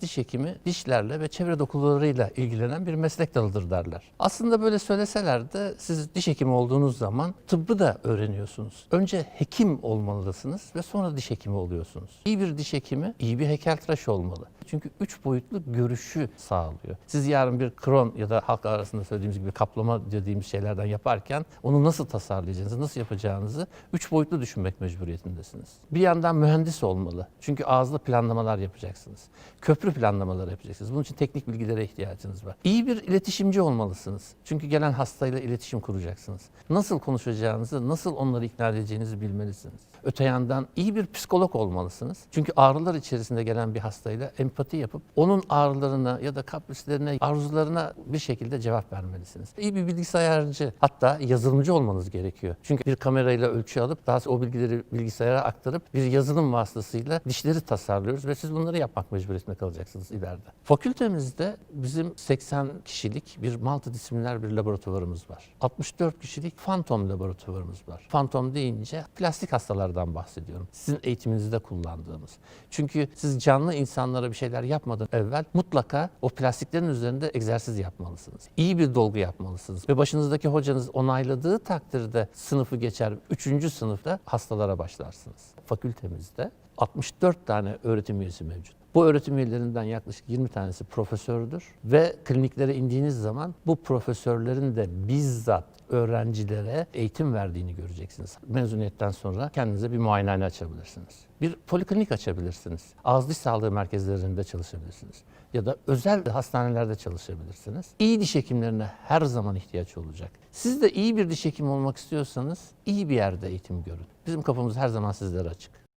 Diş hekimi dişlerle ve çevre dokularıyla ilgilenen bir meslek dalıdır derler. Aslında böyle söyleseler de siz diş hekimi olduğunuz zaman tıbbı da öğreniyorsunuz. Önce hekim olmalısınız ve sonra diş hekimi oluyorsunuz. İyi bir diş hekimi iyi bir heykeltıraş olmalı. Çünkü üç boyutlu görüşü sağlıyor. Siz yarın bir kron ya da halk arasında söylediğimiz gibi kaplama dediğimiz şeylerden yaparken onu nasıl tasarlayacağınızı, nasıl yapacağınızı üç boyutlu düşünmek mecburiyetindesiniz. Bir yandan mühendis olmalı. Çünkü ağızda planlamalar yapacaksınız. Köprü planlamaları yapacaksınız. Bunun için teknik bilgilere ihtiyacınız var. İyi bir iletişimci olmalısınız. Çünkü gelen hastayla iletişim kuracaksınız. Nasıl konuşacağınızı, nasıl onları ikna edeceğinizi bilmelisiniz. Öte yandan iyi bir psikolog olmalısınız. Çünkü ağrılar içerisinde gelen bir hastayla empati yapıp onun ağrılarına ya da kaprislerine, arzularına bir şekilde cevap vermelisiniz. İyi bir bilgisayarcı, hatta yazılımcı olmanız gerekiyor. Çünkü bir kamerayla ölçü alıp daha sonra o bilgileri bilgisayara aktarıp bir yazılım vasıtasıyla dişleri tasarlıyoruz ve siz bunları yapmak mecburiyetinde kalacaksınız ileride. Fakültemizde bizim 80 kişilik bir multidisipliner bir laboratuvarımız var. 64 kişilik fantom laboratuvarımız var. Fantom deyince plastik hastalardan bahsediyorum. Sizin eğitiminizde kullandığımız. Çünkü siz canlı insanlara bir şeyler yapmadan evvel mutlaka o plastiklerin üzerinde egzersiz yapmalısınız. İyi bir dolgu yapmalısınız. Ve başınızdaki hocanız onayladığı takdirde sınıfı geçer. Üçüncü sınıfta hastalara başlarsınız. Fakültemizde 64 tane öğretim üyesi mevcut. Bu öğretim üyelerinden yaklaşık 20 tanesi profesördür ve kliniklere indiğiniz zaman bu profesörlerin de bizzat öğrencilere eğitim verdiğini göreceksiniz. Mezuniyetten sonra kendinize bir muayenehane açabilirsiniz. Bir poliklinik açabilirsiniz. Ağız diş sağlığı merkezlerinde çalışabilirsiniz. Ya da özel hastanelerde çalışabilirsiniz. İyi diş hekimlerine her zaman ihtiyaç olacak. Siz de iyi bir diş hekimi olmak istiyorsanız iyi bir yerde eğitim görün. Bizim kapımız her zaman sizlere açık.